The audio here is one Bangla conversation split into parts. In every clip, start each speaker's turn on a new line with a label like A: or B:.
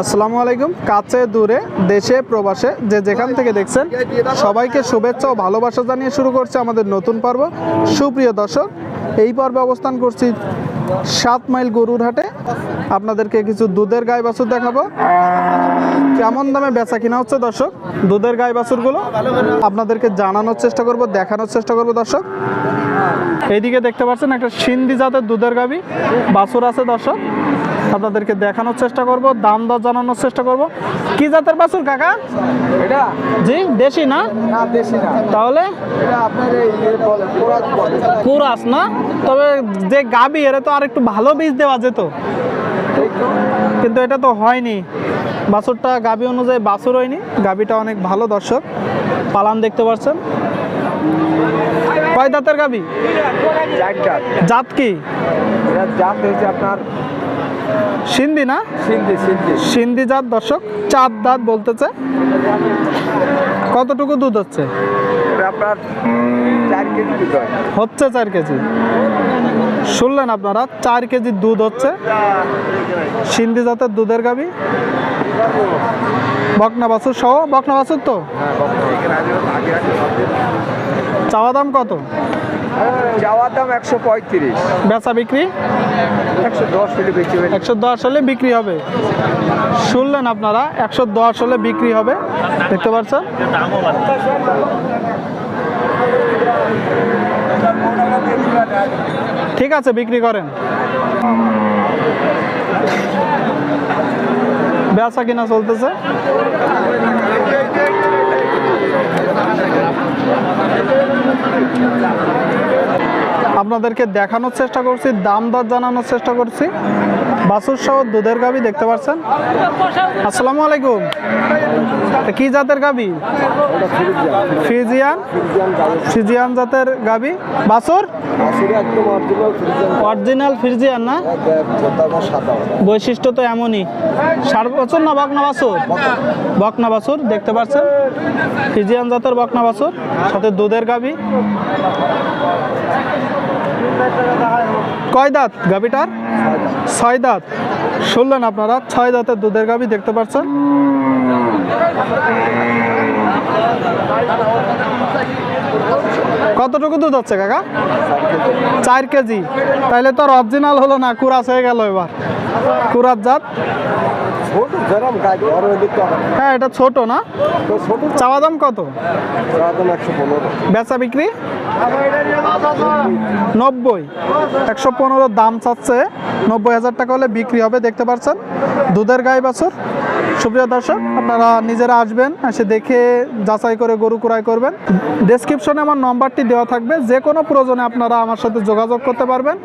A: আসসালামু আলাইকুম। কাছে, দূরে, দেশে, প্রবাসে, যে যেখান থেকে দেখছেন, সবাইকে শুভেচ্ছা ও ভালোবাসা জানিয়ে শুরু করছে আমাদের নতুন পর্ব। সুপ্রিয় দর্শক, এই পর্বে অবস্থান করছি সাত মাইল গরুর হাটে। আপনাদেরকে কিছু দুধের গাই বাছুর দেখাবো। কেমন দামে বেচা কিনা হচ্ছে দর্শক, দুধের গাই বাছুরগুলো আপনাদেরকে জানানোর চেষ্টা করব, দেখানোর চেষ্টা করব দর্শক। এইদিকে দেখতে পাচ্ছেন একটা সিন্ধি জাতের দুধের গাবি বাছুর আছে দর্শক। আপনাদেরকে দেখানোর চেষ্টা করব দাম দর জানানোর চেষ্টা করব। কি জাতের বাছুর কাকা?
B: এটা?
A: জি দেশি না?
B: না দেশি না।
A: তাহলে। কুরাস না? তবে যে গাবি এরা তো আর একটু ভালো বীজ দেওয়া যেত। কিন্তু এটা তো হয়নি। বাছুরটা গাবি অনুযায়ী বাছুর হয়নি। গাবিটা অনেক ভালো দর্শক। পালান দেখতে পাচ্ছেন কয় দাঁতের গাবি? জাত কি?
B: এটা জাত হয়েছে আপনার
A: সিন্ধি না?
B: সিন্ধি সিন্ধি।
A: সিন্ধি জাত দর্শক চার দাঁত বলতেছে। কতটুকু দুধ হচ্ছে?
B: আপনার চার কেজি দুধ
A: হচ্ছে চার কেজি। শুনলেন আপনারা চার কেজি দুধ হচ্ছে। সিন্ধি জাতের দুধের গাবি। বকনা বাছুর সহ বকনা বাছুর তো? চাওয়া দাম কত?
B: যাওয়ার দাম একশো পঁয়ত্রিশ।
A: বেচা বিক্রি?
B: একশো দশ হলে বেশি হবে
A: একশো দশ হলে বিক্রি হবে। শুনলেন আপনারা একশো দশ হলে বিক্রি হবে। দেখতে পাচ্ছেন? ঠিক আছে বিক্রি করেন। বেচা কিনা চলতেছে? আপনাদেরকে দেখানোর চেষ্টা করছি দাম দর জানানোর চেষ্টা করছি। বাসুর সহ দুধের গাবি দেখতে পাচ্ছেন? আসসালামু আলাইকুম। কি জাতের গাবি? ফিজিয়ান ফিজিয়ান জাতের গাবি। বাসুর
B: অরিজিনাল
A: ফিজিয়ান না? বৈশিষ্ট্য তো এমনই। সার বছর না বকনা বাছুর? বকনা বাছুর, দেখতে পাচ্ছেন? ফিজিয়ান জাতের বকনা বাছুর, সাথে দুধের গাবি। কয় দাঁত গাভিটার? ছয় দাঁত। শুনলেন আপনারা, ছয় দাঁতের দুধের গাভী দেখতে পাচ্ছেন কতটুকু দুধ হচ্ছে কাকা? চার কেজি। তাইলে তো অরিজিনাল হলো না, কুরাস হয়ে গেল এবার। কুরাস জাত? হ্যাঁ এটা ছোট না?
B: তো
A: চাওয়া দাম কত? বেচা বিক্রি? নব্বই। একশো পনেরো দাম চাচ্ছে। নব্বই হাজার টাকা হলে বিক্রি হবে দেখতে পাচ্ছেন দুধের গাই বাছুর। সুপ্রিয় দর্শক আপনারা নিজেরা আসবেন এসে দেখে যাচাই করে গরু ক্রয় করবেন। ডেসক্রিপশনে আমার নম্বরটি দেওয়া থাকবে যে কোনো প্রয়োজনে আপনারা আমার সাথে যোগাযোগ করতে পারবেন।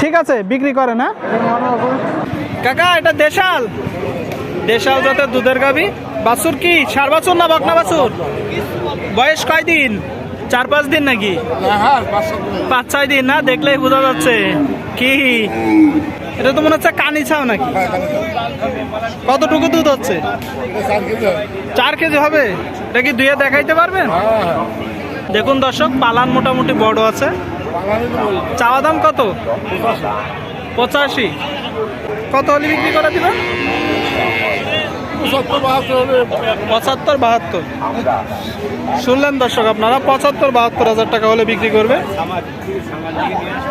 A: ঠিক আছে বিক্রি করেন হ্যাঁ? কাকা, এটা দেশাল। দেশাল জাতের দুধের গাবি বাছুর কি? সার বাছুর না বকনা বাছুর? বয়স কয় দিন? চার পাঁচ দিন নাকি? পাঁচ ছয় দিন না? দেখলেই বোঝা যাচ্ছে। কি? এটা তো মনে হচ্ছে কানি ছাও নাকি? কতটুকু দুধ হচ্ছে? চার কেজি হবে? এটা কি দুয়ে দেখাইতে পারবেন? দেখুন দর্শক, পালান মোটামুটি বড় আছে। চাওয়া দাম কত? পঁচাশি। কত হলে বিক্রি করা দিবেন পঁচাত্তর বাহাত্তর শুনলেন দর্শক আপনারা পঁচাত্তর বাহাত্তর হাজার টাকা হলে বিক্রি করবে।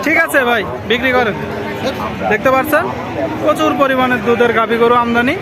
A: ঠিক আছে ভাই বিক্রি করেন। দেখতে পাচ্ছেন প্রচুর পরিমাণে দুধের গাভী গরু আমদানি।